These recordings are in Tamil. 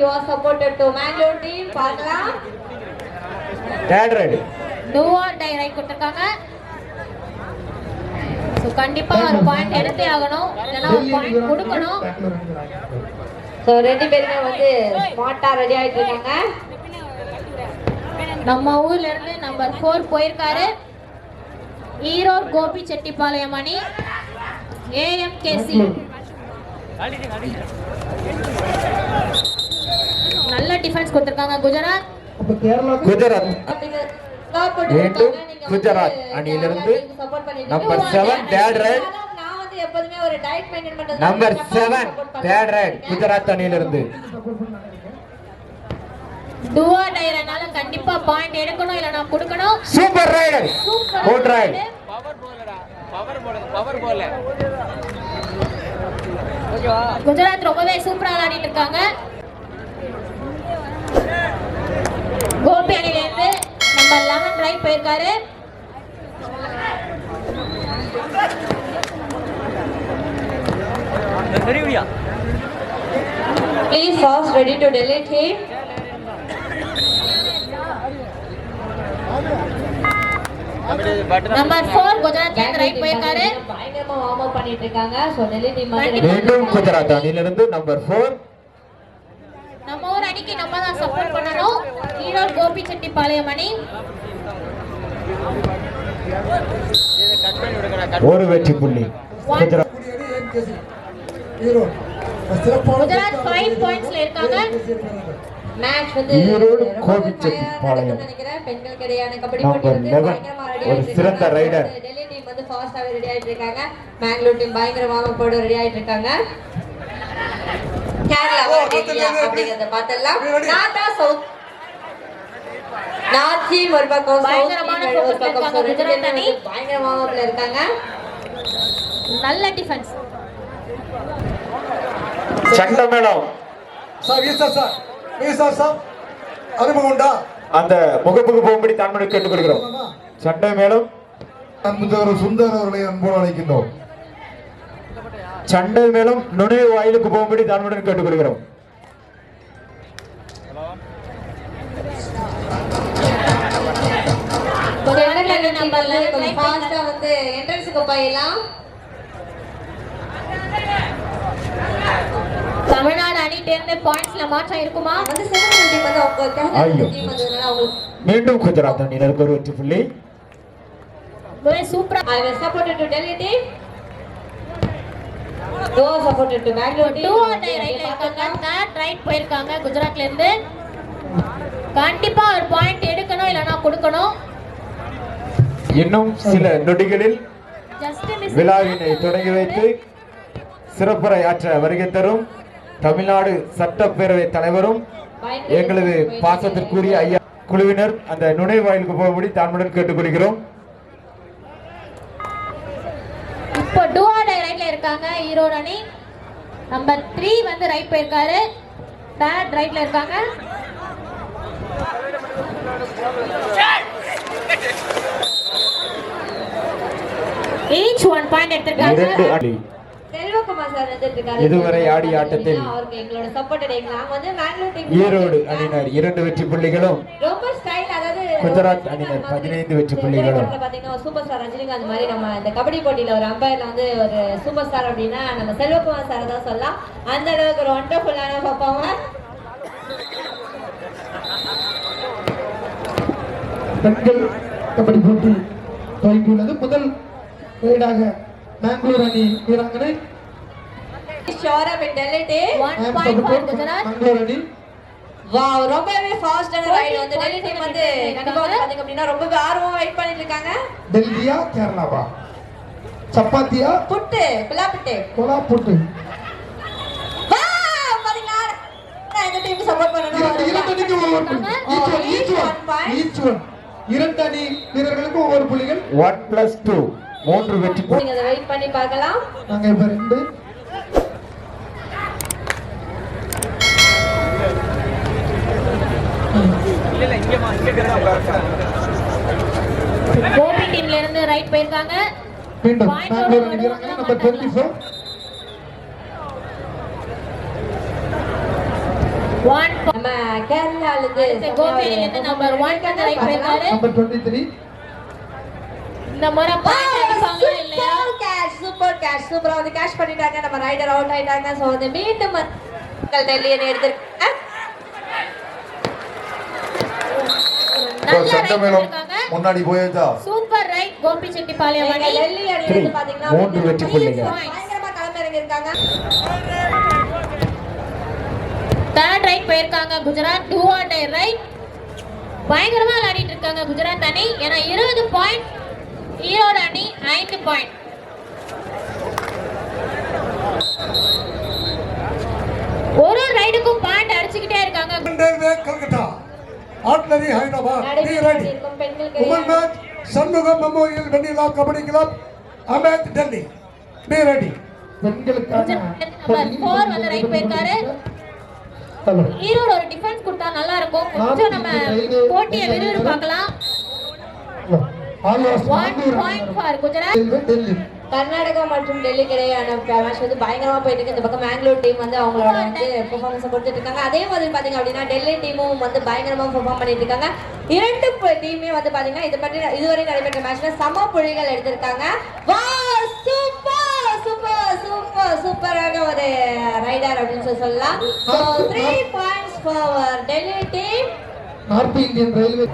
you are supported to Mangalore team. பார்க்கலாம். ரைடு ஆர் டை ரைட் கொடுத்துருக்காங்க. ஸோ கண்டிப்பா ஒரு பாயிண்ட் எடுத்தே ஆகணும். இல்லைன்னா ஒரு பாயிண்ட் கொடுக்கணும். So, ரெண்டு பேருமே வந்து ஸ்மார்ட்டா ரெடி ஆயிட்டு இருக்காங்க. நம்ம ஊர்ல இருந்து நம்பர் ஃபோர் போயிருக்காரு. ஈரோடு கோபி செட்டிப்பாளையம் அணி ஏஎம்கேசி நல்ல டிஃபென்ஸ் கொடுத்துருக்காங்க. குஜராத். குஜராத். மீண்டும் குஜராத் அணியிலிருந்து நம்பர். செவன் தேர்ட் ரைட் நான் நம்பர் நான் செவன். தேர்ட் ரைட் குஜராத் அணியிலிருந்து. டைரனால கண்டிப்பா பாயிண்ட் எடுக்கணும். இல்லைன்னா கொடுக்கணும். Super raider super good raid Gujarat ரொம்பவே சூப்பரா விளையாடிட்டு இருக்காங்க. கோபி அணிலேருந்து நம்பர் லெவன் ரைட் போயிருக்காரு Please first ready to delete him. Number 4 Gujarat அந்த ரைட் போயிருக்காரு பயங்கரமா வார்ம் அப் பண்ணிட்டு இருக்காங்க சோ டெல்லி டீம் மீண்டும் குஜராத் அணியிலிருந்து நம்பர் 4 செட்டி நம்ம தான் சப்போர்ட் பண்ணணும். ஈரோடு கோபி பாளையம் அணி ஒரு வெற்றி புள்ளி. மேட்ச் வந்து ஈரோடு கோபிச்செட்டி பாளையம் பெண்கள் கபடி போட்டி பயங்கரமா டெல்லி டீம் வந்து ஃபாஸ்டாவே ரெடி ஆயிட்டு இருக்காங்க. பெங்களூர் டீம் போட ரெடி ஆயிட்டு இருக்காங்க. அப்படிங்கறத பார்த்தலாம் சவுத். ஒரு பக்கம் பயங்கரமான ஒரு பக்கம் இருக்காங்க. நல்ல டிஃபென்ஸ் சண்டமேளம். சார் ஈ சார் சார் ஈ சார் சார் அறிமுகம் உண்டா? அந்த முகப்புக்கு போகும்படி தான்மனை கேட்டுக்கொள்கிறோம் சண்டை மேளம் அன்புதவர் சுந்தர் அவர்களை அன்போடு அழைக்கின்றோம். சண்டை மேளம் நுழைவு வாயிலுக்கு போகும்படி தான்மனை கேட்டுக்கொள்கிறோம். வந்து 11 கொஞ்சம் ஃபாஸ்டா வந்து என்ட்ரன்ஸுக்கு போயிடலாம் தமிழ்நாடு அணிட்ட இருந்து பாயிண்ட்ஸ்ல மாற்றம் இருக்குமா? வந்து சிவகங்கை டீம் வந்து அவங்க. டீம் மீண்டும் குஜராத் அணியினருக்கு ஒரு வெற்றி புள்ளி. ரொம்பவே சூப்பரா I was supported to Bangalore team. Do or die ரைட்ல இருக்காங்க. ரைட் போயிருக்காங்க குஜராத்ல இருந்து கண்டிப்பா ஒரு பாயிண்ட் எடுக்கணும் இல்லைன்னா கொடுக்கணும். இன்னும் சில நொடிகளில் விழாவினை தொடங்கி வைத்து சிறப்புரை ஆற்ற வருகை தரும் தமிழ்நாடு சட்டப்பேரவை தலைவரும் எங்களது பாசத்திற்குரிய ஐயா குழுவினர் அந்த நுழைவாயிலுக்கு போகும்படி தான்முடன் கேட்டுக்கொள்கிறோம். இப்போ இருக்காங்க ஈரோடு அணி நம்பர் த்ரீ வந்து ரைட் போயிருக்காரு. பேட் ரைட்ல இருக்காங்க. ஈச் ஒன் பாயிண்ட் எடுத்திருக்காங்க. செல்வகுமார் சார் வந்துட்டு இருக்காரு இதுவரை ஆடிய ஆட்டத்தில் அவருக்கு எங்களோட சப்போர்ட் நாங்க வந்து பெங்களூர் டீம் ஈரோடு அணியினர் இரண்டு வெற்றி புள்ளிகளும் ரொம்ப ஸ்டைல் அதாவது குஜராத் அணியினர் பதினைந்து வெற்றி புள்ளிகளும். பாத்தீங்கன்னா சூப்பர் ஸ்டார் ரஜினிகாந்த் மாதிரி நம்ம இந்த கபடி போட்டியில ஒரு அம்பையர்ல வந்து ஒரு சூப்பர் ஸ்டார் அப்படின்னா நம்ம செல்வகுமார் சார் தான் சொல்லலாம். அந்த அளவுக்கு ஒரு ஒண்டர்ஃபுல்லான பர்ஃபார்மர் பெண்கள் கபடி போட்டி துவங்கியுள்ளது முதல் ரைடாக பெங்களூர் அணி வீராங்கனை sure point for support Gujarat Bangalore அணி வாவ் ரொம்பவே ஃபாஸ்டான ரைடு வந்து டெல்லி டீம் வந்து கண்டிப்பா வந்து பாத்தீங்க அப்படின்னா ரொம்பவே ஆர்வமா வெயிட் பண்ணிட்டு இருக்காங்க டெல்லியா கேரளாவா சப்பாத்தியா புட்டு கொலா போட்டு இரண்டு அணி ஒவ்வொரு புள்ளிகள் ஒன் பிளஸ் டூ மூன்று வெற்றி புள்ளி நீங்க அதை வெயிட் பண்ணி பார்க்கலாம். நாங்க இப்ப ரெண்டு. கோபி டீம்ல இருந்து ரைட் போயிருக்காங்க. மீண்டும் பெங்களூர் ஒரு அணி வீராங்கனை வருவாங்க, நம்பர் டுவெண்ட்டி ஃபோர் ஒன் நம்ம கேரளால இருந்து கோபியில இருந்து நம்பர் ஒன் வந்து ரைட் போயிருக்காரு நம்பர் டுவெண்ட்டி த்ரீ இந்த முறை கேஷ் சூப்பர் வந்து கேஷ் பண்ணிட்டாங்க. நம்ம ரைடர் அவுட் ஆயிட்டாங்க. சோ வந்து மீண்டும் சட்டமேளம் இருக்காங்க முன்னாடி போயாச்சா சூப்பர் ரைட். கோபி செட்டிப்பாளையம் அணி டெல்லி அணி. வந்து பாத்தீங்கன்னா மூன்று வெற்றி புள்ளிகள். பயங்கரமா களமிறங்கி இருக்காங்க தேர்ட் ரைட் போயிருக்காங்க. Gujarat do or die raid பயங்கரமா விளையாடிட்டு இருக்காங்க குஜராத் அணி. ஏன்னா இருபது பாயிண்ட் ஈரோடு அணி ஐந்து பாயிண்ட் ஒரு ஒரு ரைடுக்கும் பாயிண்ட் அடிச்சுக்கிட்டே இருக்காங்க. Railway Calcutta. Artillery Hyderabad. B நடைபெற்று ready. Women match Shanmugam memorial Vennila kabaddi club அமேத் Delhi. B ready. பெண்களுக்கான நம்பர் வந்து ரைட் போயிருக்காரு. ஹலோ. ஈரோடு ஒரு டிஃபென்ஸ் கொடுத்தா நல்லா இருக்கும். கொஞ்சம் நம்ம போட்டியை விறுவிறுப்பாக்கலாம் almost one point for Gujarat. Railway Delhi. Karnataka மற்றும் டெல்லிக்கு இடையேயான மேட்ச் வந்து பயங்கரமாக போயிட்டு இருக்கு இந்த பக்கம் மேங்களூர் டீம் வந்து அவங்களோட வந்து பெர்ஃபார்மன்ஸ் கொடுத்துட்டு இருக்காங்க அதே மாதிரி பார்த்தீங்க அப்படின்னா டெல்லி டீமும் வந்து பயங்கரமாக பெர்ஃபார்ம் பண்ணிட்டு இருக்காங்க இரண்டு டீமே வந்து பார்த்தீங்கன்னா இது பற்றி இதுவரை நடைபெற்ற மேட்ச்ல சம புள்ளிகள் எடுத்திருக்காங்க. சூப்பர் சூப்பர் சூப்பர் சூப்பராக ஒரு ரைடர் அப்படின்னு சொல்லி சொல்லலாம். Three points for Delhi team north Indian railway.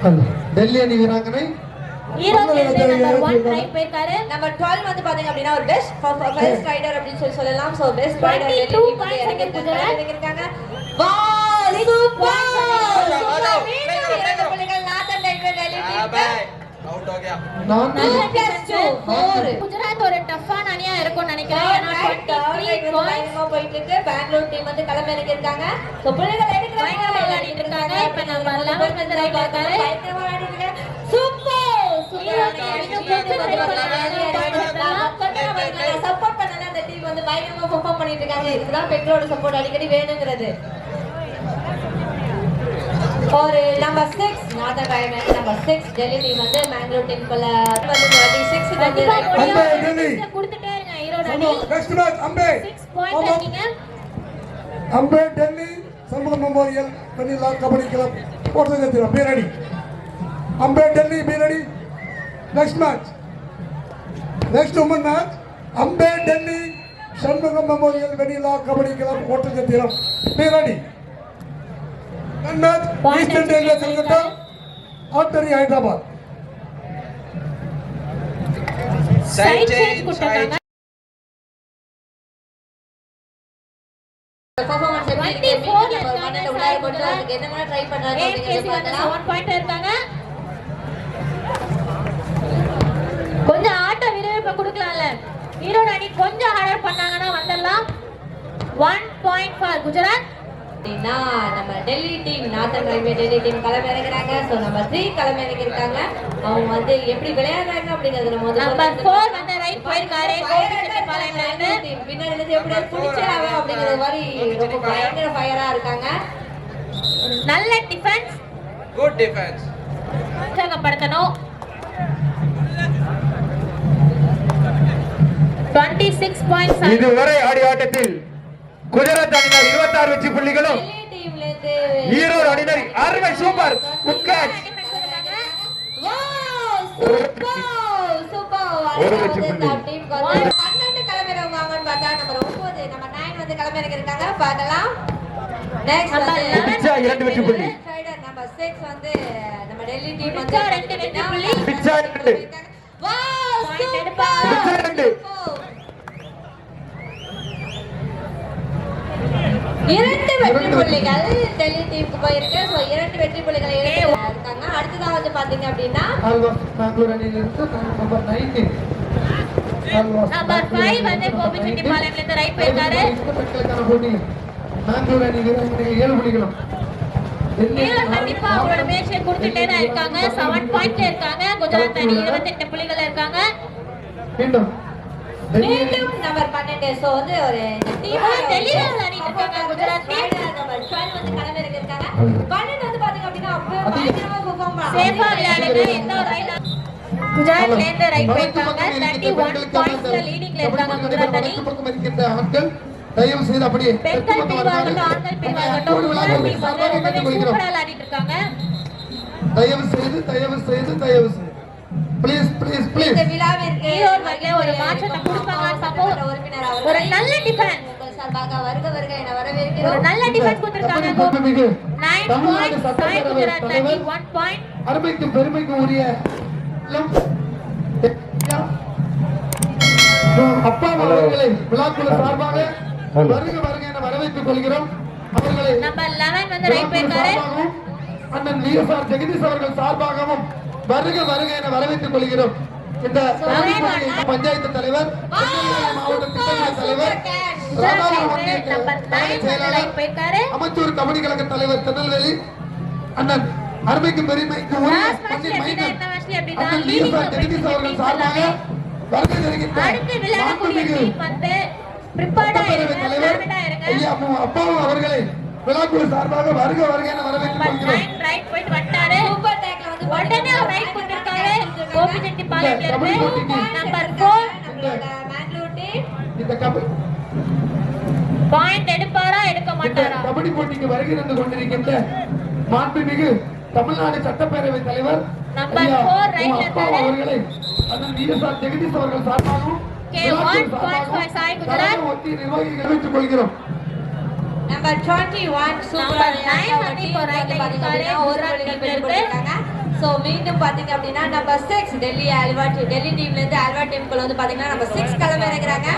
Time Delhi அணி வீராங்கனை. ஈரோடு நம்பர் ஒன் ரைட் போயிருக்காரு நம்பர் 12 வந்து பாத்தீங்க அப்படின்னா ஒரு பெஸ்ட் ஃபர்ஸ்ட் ரைடர் அப்படின்னு சொல்லி சொல்லலாம். சோ பெஸ்ட் ரைடர் 22 points இறங்கிருக்காங்க குஜராத். வா சூப்பர் மீண்டும் ஒரு டஃப்பான அணியா இருக்கும்னு நினைக்கிறேன் ஏன்னா போயிட்டு இருக்கு பெங்களூர் டீம் வந்து களம் இறங்கி இருக்காங்க ஸோ விளையாடிட்டு இருக்காங்க இப்ப நம்ம லெவன் சப்போர்ட் பண்ணல அந்த டீம் வந்து பயங்கரமா பெர்ஃபார்ம் பண்ணிட்டு இருக்காங்க இதுதான் பெற்றோட சப்போர்ட் அடிக்கடி வேணுங்கிறது ஒரு number six raider number six team வந்து மேங்களூர் டீமுக்குள்ள வந்து டுவெண்ட்டி சிக்ஸ் வந்து. கொடுத்துட்டே இருங்க ஈரோடு அணி. நெக்ஸ்ட் மேட்ச் அம்பே. சிக்ஸ் பாயிண்ட் இருக்கீங்க அம்பே டெல்லி சண்முகம் மெமோரியல் வெண்ணிலா கபடி கிளப் ஓட்டத்தில் B ready அம்பே Delhi B ready next match next women match அம்பே Delhi Shanmugam memorial Vennila kabaddi club ஓட்டத்தில் B ready match Point eastern railway Calcutta artillery Hyderabad side change கொடுத்தாங்க பெர்ஃபார்மன்ஸ் எப்படி இருக்கு? 24 ல நம்ம மண்ணில உள்ளார கொண்டு வரதுக்கு என்ன மாதிரி ட்ரை பண்றாங்க ஏஎம்கேசி அப்படிங்கறத வந்து பார்க்கலாம் செவன் பாயிண்ட் இருக்காங்க. கொஞ்சம் ஆட்ட விறுவிறுப்பை கொடுக்கலாம்ல. ஈரோடு அணி கொஞ்சம் ஹார்டர் பண்ணாங்கன்னா வந்துடலாம். ஒன் பாயிண்ட் ஃபார் குஜராத் அப்படின்னா நம்ம டெல்லி டீம் நாத்தன் கிளம்பி டெல்லி டீம் கிளம்பி இறங்குறாங்க ஸோ நம்ம த்ரீ கிளம்பி இறங்கியிருக்காங்க அவங்க வந்து எப்படி விளையாடுறாங்க அப்படிங்கிறது நம்ம வந்து ஃபோர் வந்து ரைட் போயிருக்காரு பின்னாடி எப்படி புடிச்சிடாவே அப்படிங்கிற மாதிரி ரொம்ப பயங்கர ஃபயரா இருக்காங்க. நல்ல டிஃபென்ஸ் குட் டிஃபென்ஸ் உற்சாகப்படுத்தணும். இதுவரை ஆடி ஆட்டத்தில் குஜராத் அணியினர் 26 வெற்றி புள்ளிகளும் ஈரோடு அணியினர் அருமை சூப்பர் குட் ஒரு வெற்றி புள்ளி. பன்னெண்டு கிளம்பிடுவாங்கன்னு பார்த்தா நம்ம ஒன்பது நம்ம நைன் வந்து கிளம்பிறங்க இருக்காங்க பார்க்கலாம் நெக்ஸ்ட் நம்ம வந்து இரண்டு வெற்றி புள்ளி நம்பர் சிக்ஸ் வந்து நம்ம டெல்லி டீம் வந்து ரெண்டு வெற்றி புள்ளி. பிச்சா ரெண்டு. சூப்பர் ரெண்டு. இரண்டு வெற்றி புள்ளிகள் டெல்லி டீமுக்கு போயிருக்கு. ஸோ இரண்டு வெற்றி புள்ளிகளை இருக்காங்க. அடுத்ததான் வந்து பாத்தீங்க அப்படின்னா நம்பர் ஃபைவ் வந்து கோபி செட்டிப்பாளையம்ல இருந்து ரைட் போயிருக்காரு. பெண்களுக்கான போட்டி. பெங்களூர் அணி வீரர்கள் ஏழு புள்ளிகளும். ஈரோடு கண்டிப்பா அவங்களோட மேட்சை கொடுத்துட்டே தான் இருக்காங்க. செவன் பாயிண்ட்ல இருக்காங்க. குஜராத் அணி இருபத்தெட்டு புள்ளிகள் இருக்காங்க. மீண்டும் நம்பர் பன்னெண்டு. ஸோ வந்து ஒரு பன்னெண்டு வந்து பாத்தீங்க அப்படின்னா ஒரு ரைட் குஜராத்ல இருந்து ரைட் வடக்கு போயிருக்காங்க தேர்ட்டி ஒன் பாயிண்ட்ஸ்ல அந்த லீடிங்ல இருக்காங்க குஜராத் அணி. தயவு செய்து அப்படியே பெண்கள் பிரிவாகட்டும் ஆண்கள் பிரிவாகட்டும் ரொம்பவே சூப்பரா விளையாடிட்டு இருக்காங்க. தயவு செய்து தயவு செய்து தயவு செய்து ப்ளீஸ் ப்ளீஸ் ப்ளீஸ் இந்த விழாவிற்கு ஈரோடு வந்து ஒரு மாற்றத்தை கொடுப்பாங்களான்னு பார்ப்போம். உறுப்பினர் ஒரு அவர்களை நல்ல டிஃபரன்ஸ் உங்கள் சார்பாக வருக வருக என ஒரு வரவேற்கிறோம் நல்ல டிஃபரன்ஸ் கொடுத்திருக்காங்க. மிகு நைன் தமிழ்நாடு பாயிண்ட் சாய் சட்டப்பேரவை குஜராத் அணி தலைவர் ஒன் பாயிண்ட் அருமைக்கும் பெருமைக்கும் உரிய இளம் அப்பா அவர்களை விழாக்குழு சார்பாக Hello. வருக வருக என வரவேற்றுக் கொள்கிறோம். அவர்களை நம்பர் லெவன் வந்து ரைட் போயிருக்காரு. அண்ணன் விஎஸ்ஆர் ஜெகதீஷ் அவர்கள் சார்பாகவும் வருக வருக என வரவேற்றுக் கொள்கிறோம். இந்த பஞ்சாயத்து தலைவர் திருநெல்வேலி மாவட்ட திட்டக்குழு தலைவர் அமைச்சூர் கபடி கழக தலைவர் திருநெல்வேலி அண்ணன் அருமைக்கு பெருமைக்கு ஜெகதீஷ் அவர்கள் சார்பாக வருகை தருகின்ற அடுத்து விளையாடக்கூடிய மாண்புமிகு டீம் வந்து ப்ரிப்பேர்டா சட்டப்பேரவை இருங்க தலைவர் ப்ரிப்பேர்டா இருங்க ஐயா மு. அப்பாவு அவர்களை விழாக்குழு சார்பாக வருக வருக என வரவேற்றுக் கொள்கிறோம். உடனே அவர் ரைட் பண்ணிருக்காரு கோபிச்செட்டி கபடி இருந்து நம்பர் ஃபோர் நம்மளோட மேங்களூர் டீம் இந்த கபடி பாயிண்ட் எடுப்பாரா எடுக்க மாட்டாரா? கபடி போட்டிக்கு வருகை தந்து கொண்டிருக்கின்ற மாண்புமிகு தமிழ்நாடு சட்டப்பேரவை தலைவர் நம்பர் ல அப்பாவு இருக்காரு. அவர்களை அண்ணன் விஎஸ்ஆர் ஜெகதீஷ் அவர்கள் சார்பாகவும் நிர்வாகிகளை கொள்கிறோம். நம்பர் 21 சூப்பர் Number nine வந்து இப்போ right ல இருக்காரு. ஒரு பெற்று இருக்கு. சோ மீண்டும் பாத்தீங்க அப்படின்னா நம்பர் 6 டெல்லி அல்வா டெல்லி டீம்ல இருந்து அல்வா டீமுக்குள்ள வந்து பாத்தீங்கன்னா நம்பர் 6 கிளம்ப இறங்குறாங்க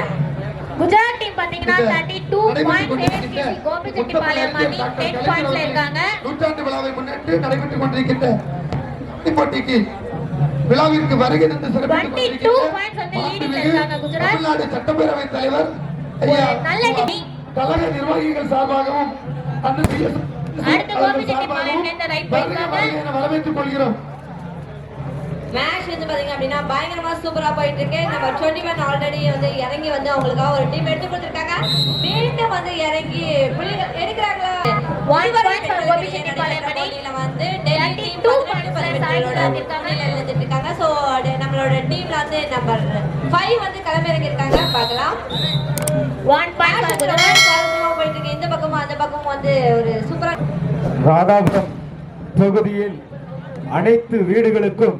குஜராத் டீம் பாத்தீங்கன்னா thirty two point ASPC Gobichetti Muthamizh Palayam அணி டென் அவர்களின் இருக்காங்க நூற்றாண்டு விழாவை முன்னிட்டு நடைபெற்றுக் கொண்டிருக்கின்ற இந்த போட்டிக்கு விழாவிற்கு வருகை தந்து சிறப்பித்துக் 22 கொண்டிருக்கின்ற points வந்து leading ல மாண்புமிகு இருக்காங்க குஜராத். தமிழ்நாடு சட்டப்பேரவை தலைவர் நல்ல கழக நிர்வாகிகள் சார்பாகவும். எஸ். அடுத்து கோபிச்செட்டி வரவேற்றுக் கொள்கிறோம். மேட்ச் வந்து பாத்தீங்க அப்படின்னா பயங்கரமா சூப்பரா போயிட்டு இருக்கு நம்ம 21 ஆல்ரெடி வந்து இறங்கி வந்து அவங்களுக்காக ஒரு டீம் எடுத்து கொடுத்திருக்காங்க. மீண்டும் வந்து இறங்கி புள்ளிகள் எடுக்கிறாங்களா? வந்து டெல்லி டீம் 32 பதினெட்டு, points பதினெட்டோட சாய் குஜராத் இருக்காங்க. சோ நம்மளோட டீம்ல வந்து நம்பர் 5 வந்து களமிறங்கி இருக்காங்க பார்க்கலாம் ஒன் பாயிண்ட் போயிட்டு இருக்கு இந்த பக்கமும் அந்த பக்கமும் வந்து ஒரு சூப்பரா ராதாபுரம் தொகுதியில் அனைத்து வீடுகளுக்கும்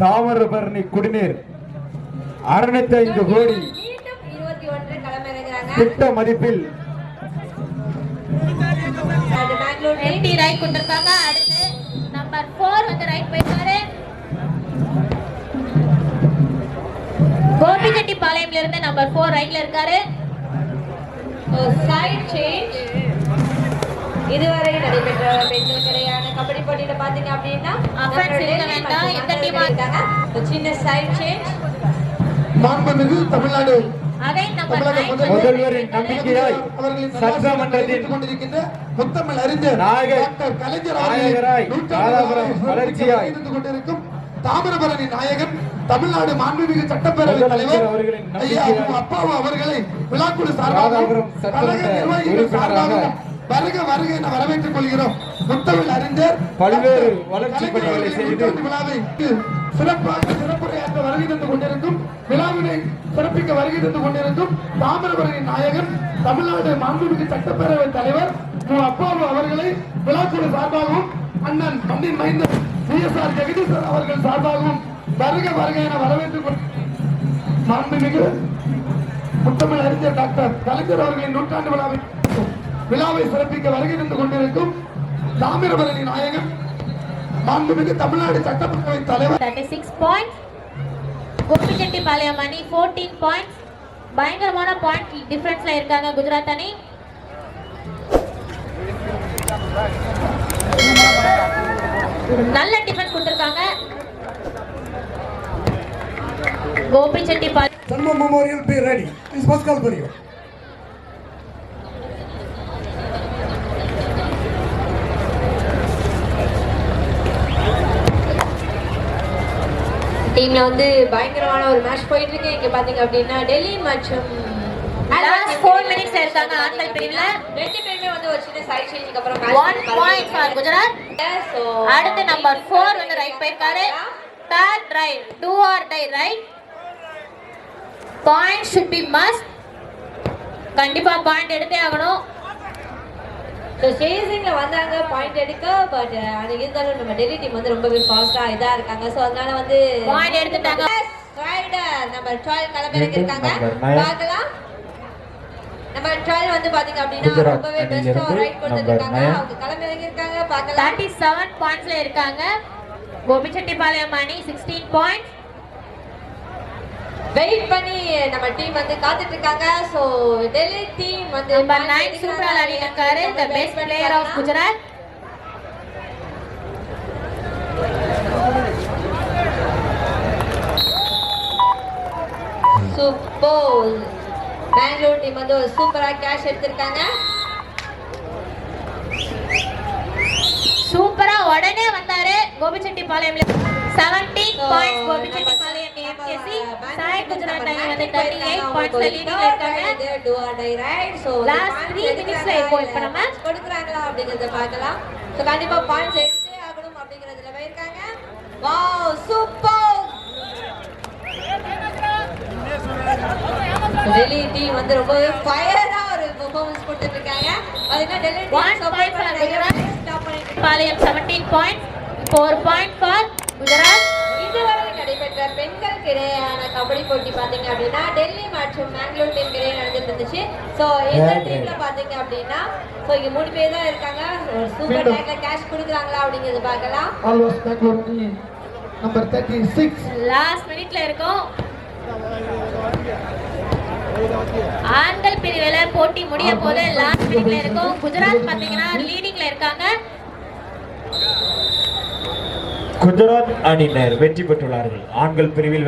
தாமிரபரணி குடிநீர் அறுநூத்தி ஐந்து கோடி மீண்டும் 21 களமிறங்குறாங்க திட்ட மதிப்பில் பெங்களூர் எம்டி ரைட் கொடுத்திருக்காங்க அடுத்து நம்பர் ஃபோர் வந்து ரைட் போயிருக்காரு. கோபிச்செட்டி பாளையம்ல இருந்து நம்பர் ஃபோர் ரைட்ல இருக்காரு. சைட் சேஞ்ச் இதுவரை நடைபெற்ற பெண்களுக்கிடையான கபடி போட்டியில பாத்தீங்க அப்படின்னா சின்ன சைட் சேஞ்ச் மாண்புமிகு தமிழ்நாடு முதல்வரின் நம்பிக்கையாய் முத்தமிழ் அறிஞர் டாக்டர் கலைஞர் வளர்ச்சியாய் சிறப்பித்து கொண்டிருக்கும் தாமிரபரணி நாயகன். தமிழ்நாடு மாண்புமிகு சட்டப்பேரவை தலைவர் ஐயா அப்பாவு அவர்களை விழாக்குழு சார்பாகவும் கழக நிர்வாகிகள் சார்பாகவும் வருக வருக என வரவேற்றுக் கொள்கிறோம். முத்தமிழ் அறிஞர் பல்வேறு பணிகளை செய்து நூற்றாண்டு விழாவை சிறப்பாக சிறப்புரையாற்ற வருகை தந்து கொண்டிருக்கும் விழாவினை சிறப்பிக்க வருகை தந்து கொண்டிருக்கும் தாமிரபரணி நாயகன் தமிழ்நாடு மாண்புமிகு சட்டப்பேரவை தலைவர். அப்பாவு அவர்களை விழாக்குழு சார்பாகவும் அண்ணன் மண்ணின் மைந்தர் சிஎஸ்ஆர் ஜெகதீசன் அவர்கள் சார்பாகவும் வருக வருக என வரவேற்றுக் கொண்டு மாண்புமிகு முத்தமிழ் அறிஞர் டாக்டர் கலைஞர் அவர்களின் நூற்றாண்டு விழாவை விழாவை சிறப்பிக்க வருகை நின்று கொண்டிருக்கும் தாமிரபரணி நாயகன் மாண்புமிகு தமிழ்நாடு சட்டப்பேரவை தலைவர் தேர்ட்டி சிக்ஸ் கோபிச்செட்டி பாளையம் அணி ஃபோர்டீன் பாயிண்ட்ஸ் பயங்கரமான பாயிண்ட் டிஃபரன்ஸ்ல இருக்காங்க குஜராத் அணி. நல்ல டிஃபரன்ஸ் கொடுத்துருக்காங்க. கோபிச்செட்டி Memorial be ready. This was call for you. டீம்ல வந்து பயங்கரமான ஒரு மேட்ச் போயிட்டு இருக்கு இங்க பாத்தீங்க அப்படின்னா டெல்லி மற்றும் ஃபோர் மினிட்ஸ்ல இருக்காங்க ஆண்கள் பிரிவுல ரெண்டு பேருமே வந்து ஒரு சின்ன சைட் சேஞ்சுக்கு அப்புறம் ஒன் பாயிண்ட் ஃபார் குஜராத். அடுத்து நம்பர் ஃபோர் வந்து ரைட் போயிருக்காரு. Third raid do or die raid point should be must கண்டிப்பா பாயிண்ட் எடுத்தே ஆகணும். ஸோ சேசிங்ல வந்தாங்க பாயிண்ட் எடுக்க பட் அது இருந்தாலும் நம்ம டெல்லி டீம் வந்து ரொம்பவே ஃபாஸ்டா இதா இருக்காங்க. ஸோ அதனால வந்து பாயிண்ட் எடுத்துட்டாங்க. ரைடர் நம்பர் 12 களமிறங்கி இருக்காங்க. பார்க்கலாம். நம்பர் 12 வந்து பாத்தீங்க அப்படின்னா ரொம்பவே அணியிலிருந்து பெஸ்டா ரைட் nine. அவங்க களமிறங்கி இருக்காங்க பார்க்கலாம். தேர்ட்டி செவன் பாயிண்ட்ஸ்ல இருக்காங்க. கோபிச்செட்டிப்பாளையம் அணி சிக்ஸ்டீன் பாயிண்ட்ஸ் வெயிட் பண்ணி நம்ம டீம் வந்து காத்துட்டு இருக்காங்க ஸோ டெல்லி டீம் வந்து நம்பர் நைன் சூப்பரா விளையாடிட்டு இருக்காரு. The best player of Gujarat super Bangalore team வந்து ஒரு சூப்பரா கேஷ் எடுத்திருக்காங்க. சூப்பரா உடனே வந்தாரு கோபிச்செட்டிப்பாளையம் செவன்டீன் So, பாயிண்ட்ஸ் நம்ம சாய் குஜராத் அணி வந்து பாயிண்ட்ஸ்ல லீடிங்ல இருக்காங்க இப்ப நம்ம. கொடுக்குறாங்களா அப்படிங்கறத பார்க்கலாம் கண்டிப்பா எடுத்தே ஆகணும் அப்படிங்கறதுல போயிருக்காங்க. டெல்லி டீம் வந்து ரொம்பவே ஃபயரா ஒரு பெர்ஃபார்மன்ஸ் கொடுத்துட்டு டெல்லி டீம் Gujarat. ஸ்டாப் பண்ணிட்டு Palayam seventeen points four point for Gujarat இதுவரை நடைபெற்ற பெண்களுக்கு இடையேயான கபடி போட்டி பாத்தீங்க அப்படின்னா டெல்லி மற்றும் பெங்களூர் டீம் இடையே நடந்துட்டு இருந்துச்சு சோ இந்த Yeah, டீம்ல பாத்தீங்க அப்படின்னா சோ இங்க மூணு பேர் தான் இருக்காங்க. சூப்பர். டேக்ல கேஷ் கொடுக்குறாங்களா அப்படிங்கறது பார்க்கலாம். நம்பர் தேர்ட்டி சிக்ஸ் லாஸ்ட் மினிட்ல இருக்கோம். ஆண்கள் பிரிவுல போட்டி முடிய போது லாஸ்ட் மினிட்ல இருக்கும். குஜராத் பாத்தீங்கன்னா லீடிங்ல இருக்காங்க. குஜராத் அணியினர் வெற்றி பெற்றுள்ளார்கள். ஆண்கள் பிரிவில்